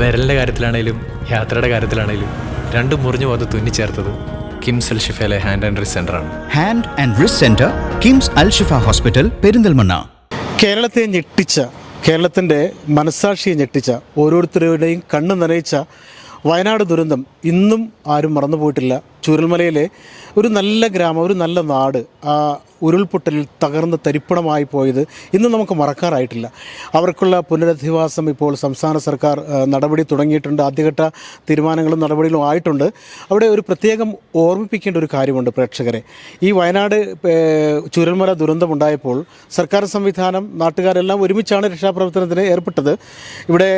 വിരലിന്റെ കാര്യത്തിലാണേലും യാത്രയുടെ കാര്യത്തിലാണേലും രണ്ടും മുറിഞ്ഞു പോകാതെ തുന്നിച്ചേർത്തത് കിംസ് അൽ ഷിഫയിലെ ഹാൻഡ് ആൻഡ് റിസ് ആണ്. Hand and wrist centre KIMS Al Shifa hospital Perinthalmanna. കേരളത്തെ ഞെട്ടിച്ച കേരളത്തിന്റെ മനസ്സാക്ഷിയെ ഞെട്ടിച്ച ഓരോരുത്തരുടെയും കണ്ണ് നനയിച്ച വയനാട് ദുരന്തം ഇന്നും ആരും മറന്നുപോയിട്ടില്ല. ചൂരൽമലയിലെ ഒരു നല്ല ഗ്രാമം ഒരു നല്ല നാട് ആ ഉരുൾപൊട്ടലിൽ തകർന്ന് തരിപ്പണമായി പോയത് ഇന്നും നമുക്ക് മറക്കാറായിട്ടില്ല. അവർക്കുള്ള പുനരധിവാസം ഇപ്പോൾ സംസ്ഥാന സർക്കാർ നടപടി തുടങ്ങിയിട്ടുണ്ട്. ആദ്യഘട്ട തീരുമാനങ്ങളും നടപടികളും ആയിട്ടുണ്ട്. അവിടെ ഒരു പ്രത്യേകം ഓർമ്മിപ്പിക്കേണ്ട ഒരു കാര്യമുണ്ട് പ്രേക്ഷകരെ. ഈ വയനാട് ചുരൽമല ദുരന്തമുണ്ടായപ്പോൾ സർക്കാർ സംവിധാനം നാട്ടുകാരെല്ലാം ഒരുമിച്ചാണ് രക്ഷാപ്രവർത്തനത്തിന് ഏർപ്പെട്ടത്. ഇവിടെ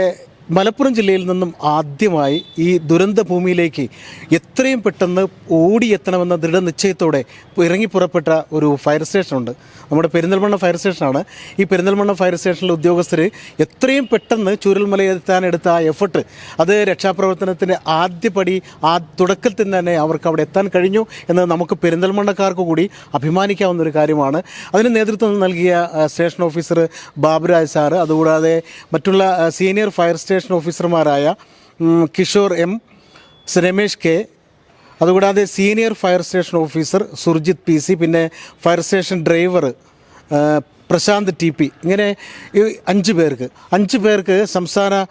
മലപ്പുറം ജില്ലയിൽ നിന്നും ആദ്യമായി ഈ ദുരന്ത ഭൂമിയിലേക്ക് എത്രയും പെട്ടെന്ന് ഓടിയെത്തണമെന്ന ദൃഢനിശ്ചയത്തോടെ ഇറങ്ങി പുറപ്പെട്ട ഒരു ഫയർ സ്റ്റേഷനുണ്ട് നമ്മുടെ പെരിന്തൽമണ്ണ ഫയർ സ്റ്റേഷനാണ് ഈ പെരിന്തൽമണ്ണ ഫയർ സ്റ്റേഷനിലെ ഉദ്യോഗസ്ഥർ എത്രയും പെട്ടെന്ന് ചൂരൽമലയെത്താനെടുത്ത ആ എഫർട്ട് അത് രക്ഷാപ്രവർത്തനത്തിന്റെ ആദ്യപടി ആ തുടക്കത്തിൽ തന്നെ അവർക്ക് അവിടെ എത്താൻ കഴിഞ്ഞു എന്ന് നമുക്ക് പെരിന്തൽമണ്ണക്കാർക്ക് കൂടി അഭിമാനിക്കാവുന്ന ഒരു കാര്യമാണ്. അതിന് നേതൃത്വം നൽകിയ സ്റ്റേഷൻ ഓഫീസർ ബാബുരാജ് സാറ് അതുകൂടാതെ മറ്റുള്ള സീനിയർ ഫയർ സ്റ്റേഷൻ ഓഫീസർമാരായ ഉം, കിഷോർ എം രമേഷ് കെ അതുകൂടാതെ senior fire station officer Surjith P C പിന്നെ fire station driver Prashanth T P. ഇങ്ങനെ അഞ്ച് പേർക്ക്. അഞ്ച് പേർക്ക് സംസ്ഥാന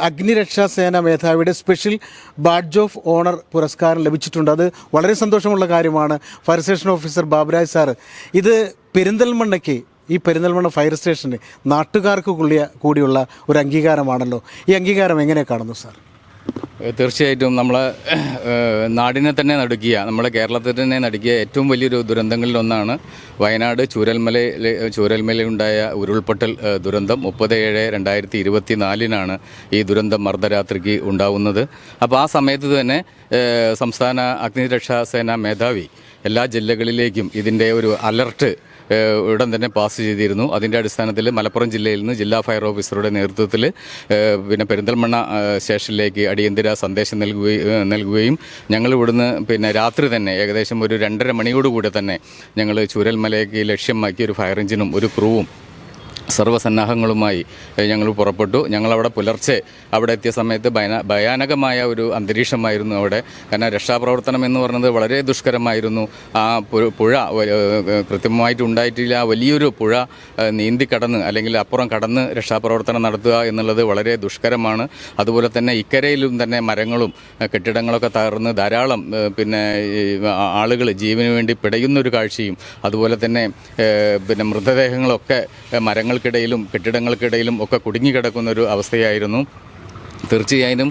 അഗ്നിരക്ഷാ സേന മേധാവിയുടെ സ്പെഷ്യൽ ബാഡ്ജ് ഓഫ് ഓണർ പുരസ്കാരം ലഭിച്ചിട്ടുണ്ട്. അത് വളരെ സന്തോഷമുള്ള കാര്യമാണ് fire station officer Baburaj sir. ഇത് പെരിന്തൽമണ്ണയ്ക്ക് ഈ പെരിന്തൽമണ്ണ ഫയർ സ്റ്റേഷന് നാട്ടുകാർക്ക് കൂടിയ കൂടിയുള്ള ഒരു അംഗീകാരമാണല്ലോ. ഈ അംഗീകാരം എങ്ങനെ കാണുന്നു സാർ തീർച്ചയായിട്ടും നമ്മളെ നാടിനെ തന്നെ നടുക്കിയ നമ്മളെ കേരളത്തെ തന്നെ നടുക്കിയ ഏറ്റവും വലിയൊരു ദുരന്തങ്ങളിലൊന്നാണ് വയനാട് ചൂരൽമലയിലെ ചൂരൽമലയിലുണ്ടായ ഉരുൾപൊട്ടൽ ദുരന്തം. മുപ്പത് ഏഴ് രണ്ടായിരത്തി ഇരുപത്തി നാലിനാണ് ഈ ദുരന്തം മർദ്ദരാത്രിക്ക് ഉണ്ടാവുന്നത്. അപ്പോൾ ആ സമയത്ത് തന്നെ സംസ്ഥാന അഗ്നിരക്ഷാ സേന മേധാവി എല്ലാ ജില്ലകളിലേക്കും ഇതിന്റെ ഒരു അലർട്ട് ഉടൻ തന്നെ പാസ് ചെയ്തിരുന്നു. അതിന്റെ അടിസ്ഥാനത്തിൽ മലപ്പുറം ജില്ലയിൽ നിന്ന് ജില്ലാ ഫയർ ഓഫീസറുടെ നേതൃത്വത്തിൽ പിന്നെ പെരിന്തൽമണ്ണ സ്റ്റേഷനിലേക്ക് അടിയന്തര സന്ദേശം നൽകുകയും നൽകുകയും ഞങ്ങൾ ഇവിടുന്ന് പിന്നെ രാത്രി തന്നെ ഏകദേശം ഒരു രണ്ടര മണിയോടുകൂടി തന്നെ ഞങ്ങൾ ചൂരൽമലയ്ക്ക് ലക്ഷ്യമാക്കി ഒരു ഫയർ എഞ്ചിനും ഒരു ക്രൂവും സർവസന്നാഹങ്ങളുമായി ഞങ്ങൾ പുറപ്പെട്ടു. ഞങ്ങളവിടെ പുലർച്ചെ അവിടെ എത്തിയ സമയത്ത് ഭയാന ഭയാനകമായ ഒരു അന്തരീക്ഷമായിരുന്നു അവിടെ. കാരണം രക്ഷാപ്രവർത്തനം എന്ന് പറഞ്ഞത് വളരെ ദുഷ്കരമായിരുന്നു. ആ പുഴ കൃത്യമായിട്ട് ഉണ്ടായിട്ടില്ല വലിയൊരു പുഴ നീന്തി കടന്ന് അല്ലെങ്കിൽ അപ്പുറം കടന്ന് രക്ഷാപ്രവർത്തനം നടത്തുക എന്നുള്ളത് വളരെ ദുഷ്കരമാണ്. അതുപോലെ തന്നെ ഇക്കരയിലും തന്നെ മരങ്ങളും കെട്ടിടങ്ങളൊക്കെ തകർന്ന് ധാരാളം പിന്നെ ആളുകൾ ജീവന് വേണ്ടി പിടയുന്നൊരു കാഴ്ചയും അതുപോലെ തന്നെ പിന്നെ മൃതദേഹങ്ങളൊക്കെ ഏഹ് മരങ്ങൾക്കിടയിലും കെട്ടിടങ്ങൾക്കിടയിലും ഒക്കെ കുടുങ്ങിക്കിടക്കുന്ന ഒരു അവസ്ഥയായിരുന്നു. തീർച്ചയായും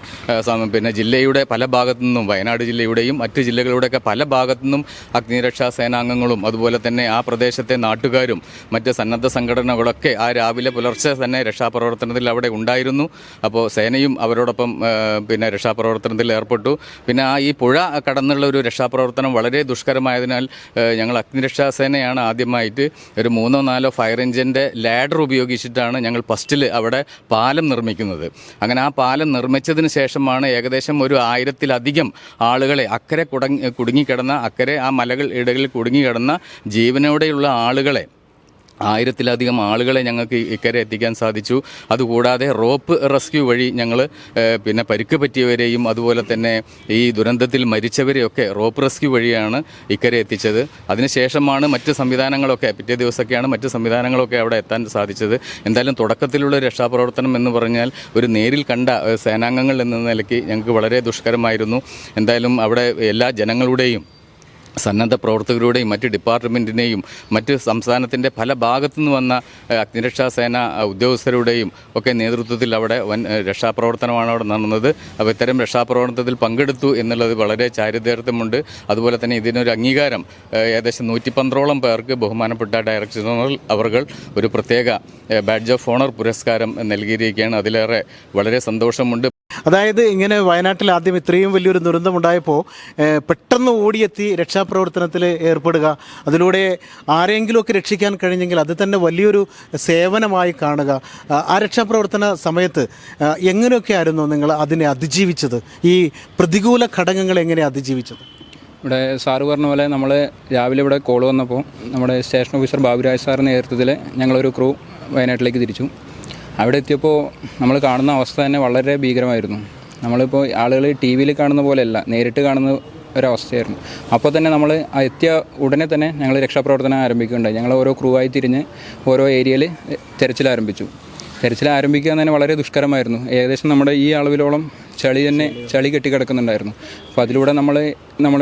പിന്നെ ജില്ലയുടെ പല ഭാഗത്തു നിന്നും വയനാട് ജില്ലയുടെയും മറ്റ് ജില്ലകളുടെയൊക്കെ പല ഭാഗത്തു നിന്നും അഗ്നിരക്ഷാ സേനാംഗങ്ങളും അതുപോലെ തന്നെ ആ പ്രദേശത്തെ നാട്ടുകാരും മറ്റ് സന്നദ്ധ സംഘടനകളൊക്കെ ആ രാവിലെ പുലർച്ചെ തന്നെ രക്ഷാപ്രവർത്തനത്തിൽ അവിടെ ഉണ്ടായിരുന്നു. അപ്പോൾ സേനയും അവരോടൊപ്പം പിന്നെ രക്ഷാപ്രവർത്തനത്തിൽ ഏർപ്പെട്ടു. പിന്നെ ആ ഈ പുഴ കടന്നുള്ള ഒരു രക്ഷാപ്രവർത്തനം വളരെ ദുഷ്കരമായതിനാൽ ഞങ്ങൾ അഗ്നിരക്ഷാ സേനയാണ് ആദ്യമായിട്ട് ഒരു മൂന്നോ നാലോ ഫയർ എഞ്ചിന്റെ ലാഡർ ഉപയോഗിച്ചിട്ടാണ് ഞങ്ങൾ ഫസ്റ്റിൽ അവിടെ പാലം നിർമ്മിക്കുന്നത്. അങ്ങനെ ആ പാലം നിർമ്മിച്ചതിന് ശേഷമാണ് ഏകദേശം ഒരു ആയിരത്തിലധികം ആളുകളെ അക്കരെ കുടങ്ങി കുടുങ്ങിക്കിടന്ന അക്കരെ ആ മലകൾ ഇടകളിൽ കുടുങ്ങിക്കിടന്ന ജീവനോടെയുള്ള ആളുകളെ ആയിരത്തിലധികം ആളുകളെ ഞങ്ങൾക്ക് ഇക്കരെ എത്തിക്കാൻ സാധിച്ചു. അതുകൂടാതെ റോപ്പ് റെസ്ക്യൂ വഴി ഞങ്ങൾ പിന്നെ പരിക്ക് പറ്റിയവരെയും അതുപോലെ തന്നെ ഈ ദുരന്തത്തിൽ മരിച്ചവരെയൊക്കെ റോപ്പ് റെസ്ക്യൂ വഴിയാണ് ഇക്കരെ എത്തിച്ചത്. അതിനുശേഷമാണ് മറ്റ് സംവിധാനങ്ങളൊക്കെ പിറ്റേ ദിവസമൊക്കെയാണ് മറ്റ് സംവിധാനങ്ങളൊക്കെ അവിടെ എത്താൻ സാധിച്ചത്. എന്തായാലും തുടക്കത്തിലുള്ള രക്ഷാപ്രവർത്തനം എന്ന് പറഞ്ഞാൽ ഒരു നേരിൽ കണ്ട സേനാംഗങ്ങൾ എന്ന നിലയ്ക്ക് ഞങ്ങൾക്ക് വളരെ ദുഷ്കരമായിരുന്നു. എന്തായാലും അവിടെ എല്ലാ ജനങ്ങളുടെയും സന്നദ്ധ പ്രവർത്തകരുടെയും മറ്റ് ഡിപ്പാർട്ട്മെന്റിനെയും മറ്റ് സംസ്ഥാനത്തിന്റെ പല ഭാഗത്തു നിന്ന് വന്ന അഗ്നിരക്ഷാസേന ഉദ്യോഗസ്ഥരുടെയും ഒക്കെ നേതൃത്വത്തിൽ അവിടെ വൻ രക്ഷാപ്രവർത്തനമാണ് അവിടെ നടന്നത്. അപ്പോൾ ഇത്തരം രക്ഷാപ്രവർത്തനത്തിൽ പങ്കെടുത്തു എന്നുള്ളത് വളരെ ചാരിതാർത്ഥ്യമുണ്ട്. അതുപോലെ തന്നെ ഇതിനൊരു അംഗീകാരം ഏകദേശം നൂറ്റി പന്ത്രോളം പേർക്ക് ബഹുമാനപ്പെട്ട ഡയറക്ടർ ജനറൽ അവർ ഒരു പ്രത്യേക ബാഡ്ജ് ഓഫ് ഓണർ പുരസ്കാരം നൽകിയിരിക്കുകയാണ്. അതിലേറെ വളരെ സന്തോഷമുണ്ട്. അതായത് ഇങ്ങനെ വയനാട്ടിൽ ആദ്യം ഇത്രയും വലിയൊരു ദുരന്തമുണ്ടായപ്പോൾ പെട്ടെന്ന് ഓടിയെത്തി രക്ഷാപ്രവർത്തനത്തിൽ ഏർപ്പെടുക. അതിലൂടെ ആരെങ്കിലുമൊക്കെ രക്ഷിക്കാൻ കഴിഞ്ഞെങ്കിൽ അത് തന്നെ വലിയൊരു സേവനമായി കാണുക. ആ, ആ രക്ഷാപ്രവർത്തന സമയത്ത് എങ്ങനെയൊക്കെ ആയിരുന്നു നിങ്ങൾ അതിനെ അതിജീവിച്ചത്? ഈ പ്രതികൂല ഘടകങ്ങൾ എങ്ങനെ അതിജീവിച്ചത്? ഇവിടെ സാറ് പറഞ്ഞ പോലെ നമ്മൾ രാവിലെ ഇവിടെ കോൾ വന്നപ്പോൾ നമ്മുടെ സ്റ്റേഷൻ ഓഫീസർ ബാബുരാജ് സാറിന്റെ നേതൃത്വത്തിൽ ഞങ്ങളൊരു ക്രൂ വയനാട്ടിലേക്ക് തിരിച്ചു. അവിടെ എത്തിയപ്പോൾ നമ്മൾ കാണുന്ന അവസ്ഥ തന്നെ വളരെ ഭീകരമായിരുന്നു. നമ്മളിപ്പോൾ ആളുകൾ ടി വിയിൽ കാണുന്ന പോലെയല്ല നേരിട്ട് കാണുന്ന ഒരവസ്ഥയായിരുന്നു. അപ്പോൾ തന്നെ നമ്മൾ എത്തിയ ഉടനെ തന്നെ ഞങ്ങൾ രക്ഷാപ്രവർത്തനം ആരംഭിക്കുകയുണ്ടായി. ഞങ്ങൾ ഓരോ ക്രൂ ആയി തിരിഞ്ഞ് ഓരോ ഏരിയയിൽ തെരച്ചിൽ ആരംഭിച്ചു. തെരച്ചിൽ ആരംഭിക്കുക തന്നെ വളരെ ദുഷ്കരമായിരുന്നു. ഏകദേശം നമ്മുടെ ഈ അളവിലോളം ചളി തന്നെ ചളി കെട്ടിക്കിടക്കുന്നുണ്ടായിരുന്നു. അപ്പോൾ അതിലൂടെ നമ്മൾ നമ്മൾ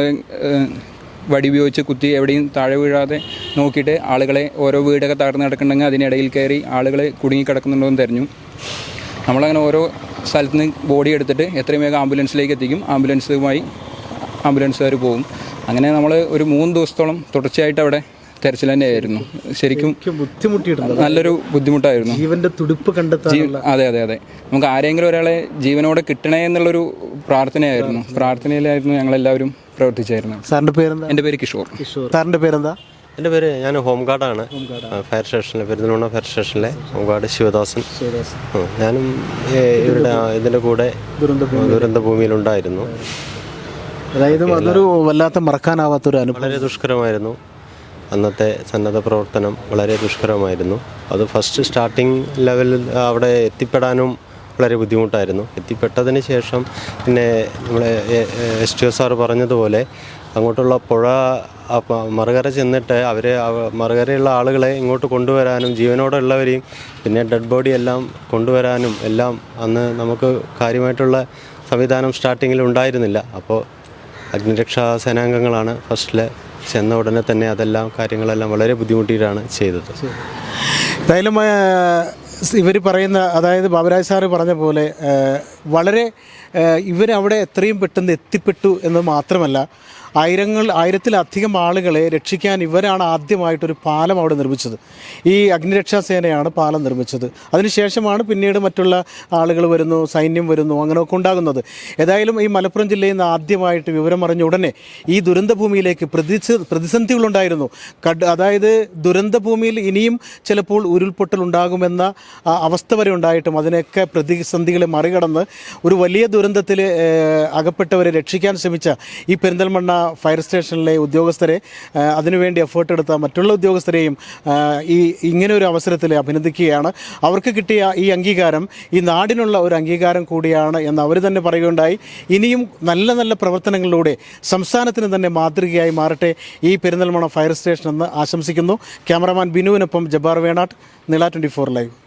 വടി ഉപയോഗിച്ച് കുത്തി എവിടെയും താഴെ വീഴാതെ നോക്കിയിട്ട് ആളുകളെ ഓരോ വീടൊക്കെ തകർന്ന് കിടക്കുന്നുണ്ടെങ്കിൽ അതിനിടയിൽ കയറി ആളുകൾ കുടുങ്ങി കിടക്കുന്നുണ്ടോ എന്ന് തെരഞ്ഞു. നമ്മളങ്ങനെ ഓരോ സ്ഥലത്ത് നിന്ന് ബോഡി എടുത്തിട്ട് എത്രയും വേഗം ആംബുലൻസിലേക്ക് എത്തിക്കും. ആംബുലൻസുമായി ആംബുലൻസുകാർ പോകും. അങ്ങനെ നമ്മൾ ഒരു മൂന്ന് ദിവസത്തോളം തുടർച്ചയായിട്ട് അവിടെ തെരച്ചിൽ തന്നെയായിരുന്നു. ശരിക്കും ബുദ്ധിമുട്ടിയിട്ടുണ്ട്. നല്ലൊരു ബുദ്ധിമുട്ടായിരുന്നു. ജീവന്റെ തുടിപ്പ് കണ്ടെത്താനുള്ള അതെ അതെ അതെ. നമുക്ക് ആരെങ്കിലും ഒരാളെ ജീവനോടെ കിട്ടണേ എന്നുള്ളൊരു പ്രാർത്ഥനയായിരുന്നു. പ്രാർത്ഥനയിലായിരുന്നു ഞങ്ങളെല്ലാവരും പ്രവർത്തിച്ചായിരുന്നു. സാറിന്റെ പേരെന്താ? എന്റെ പേര് കിഷോർ. കിഷോർ. സാറിന്റെ പേരെന്താ? എന്റെ പേര് ഞാൻ ഹോം ഗാർഡാണ്. ഫയർ സ്റ്റേഷനിലെ പെരുന്തൽമണ്ണ ഫയർ സ്റ്റേഷനിലെ ഹോം ഗാർഡ് ശിവദാസൻ. ഞാനും ഇവരുടെ ഇവിടെ ഇതിന്റെ ഇതിന്റെ കൂടെ ദുരന്ത ഭൂമിയിലുണ്ടായിരുന്നു അതായത് അതൊരു വല്ലാത്ത മറക്കാനാവാത്ത ഒരു അനുഭവം. വളരെ ദുഷ്കരമായിരുന്നു. അന്നത്തെ സന്നദ്ധ പ്രവർത്തനം വളരെ ദുഷ്കരമായിരുന്നു. അത് ഫസ്റ്റ് സ്റ്റാർട്ടിങ് ലെവലിൽ അവിടെ എത്തിപ്പെടാനും വളരെ ബുദ്ധിമുട്ടായിരുന്നു. എത്തിപ്പെട്ടതിന് ശേഷം പിന്നെ നമ്മളെ എസ് ടി ഒ സാറ് പറഞ്ഞതുപോലെ അങ്ങോട്ടുള്ള പുഴ മറുകര ചെന്നിട്ട് അവരെ അവ- മറുകരയുള്ള ആളുകളെ ഇങ്ങോട്ട് കൊണ്ടുവരാനും ജീവനോടെ ഉള്ളവരെയും പിന്നെ ഡെഡ് ബോഡി എല്ലാം കൊണ്ടുവരാനും എല്ലാം അന്ന് നമുക്ക് കാര്യമായിട്ടുള്ള സംവിധാനം സ്റ്റാർട്ടിങ്ങിൽ ഉണ്ടായിരുന്നില്ല. അപ്പോൾ അഗ്നിരക്ഷാ സേനാംഗങ്ങളാണ് ഫസ്റ്റിൽ ചെന്ന ഉടനെ തന്നെ അതെല്ലാം കാര്യങ്ങളെല്ലാം വളരെ ബുദ്ധിമുട്ടിയിട്ടാണ് ചെയ്തത്. എന്തായാലും ഇവർ പറയുന്ന അതായത് ബാബുരാജ് സാറ് പറഞ്ഞ പോലെ വളരെ ഇവരവിടെ എത്രയും പെട്ടെന്ന് എത്തിപ്പെട്ടു എന്ന് മാത്രമല്ല ആയിരങ്ങൾ ആയിരത്തിലധികം ആളുകളെ രക്ഷിക്കാൻ ഇവരാണ് ആദ്യമായിട്ടൊരു പാലം അവിടെ നിർമ്മിച്ചത്. ഈ അഗ്നിരക്ഷാ സേനയാണ് പാലം നിർമ്മിച്ചത്. അതിനുശേഷമാണ് പിന്നീട് മറ്റുള്ള ആളുകൾ വരുന്നു സൈന്യം വരുന്നു അങ്ങനെയൊക്കെ ഉണ്ടാകുന്നത്. ഏതായാലും ഈ മലപ്പുറം ജില്ലയിൽ നിന്ന് ആദ്യമായിട്ട് വിവരം അറിഞ്ഞ ഉടനെ ഈ ദുരന്തഭൂമിയിലേക്ക് പ്രതിസ പ്രതിസന്ധികളുണ്ടായിരുന്നു. കട് അതായത് ദുരന്തഭൂമിയിൽ ഇനിയും ചിലപ്പോൾ ഉരുൾപൊട്ടൽ ഉണ്ടാകുമെന്ന അവസ്ഥ വരെ ഉണ്ടായിട്ടും അതിനൊക്കെ പ്രതിസന്ധികളെ മറികടന്ന് ഒരു വലിയ ദുരന്തത്തിൽ അകപ്പെട്ടവരെ രക്ഷിക്കാൻ ശ്രമിച്ച ഈ പെരിന്തൽമണ്ണ ഫയർ സ്റ്റേഷനിലെ ഉദ്യോഗസ്ഥരെ അതിനുവേണ്ടി എഫേർട്ട് എടുത്ത മറ്റുള്ള ഉദ്യോഗസ്ഥരെയും ഈ ഇങ്ങനെ ഒരു അവസരത്തിൽ അഭിനന്ദിക്കുകയാണ്. അവർക്ക് കിട്ടിയ ഈ അംഗീകാരം ഈ നാടിനുള്ള ഒരു അംഗീകാരം കൂടിയാണ് എന്ന് അവർ തന്നെ പറയുകയുണ്ടായി. ഇനിയും നല്ല നല്ല പ്രവർത്തനങ്ങളിലൂടെ സംസ്ഥാനത്തിന് തന്നെ മാതൃകയായി മാറട്ടെ ഈ പെരിന്തൽമണ ഫയർ സ്റ്റേഷൻ എന്ന് ആശംസിക്കുന്നു. ക്യാമറമാൻ ബിനുവിനൊപ്പം ജബ്ബാർ വേണാട്ട് നില ട്വന്റി ഫോർ ലൈവ്.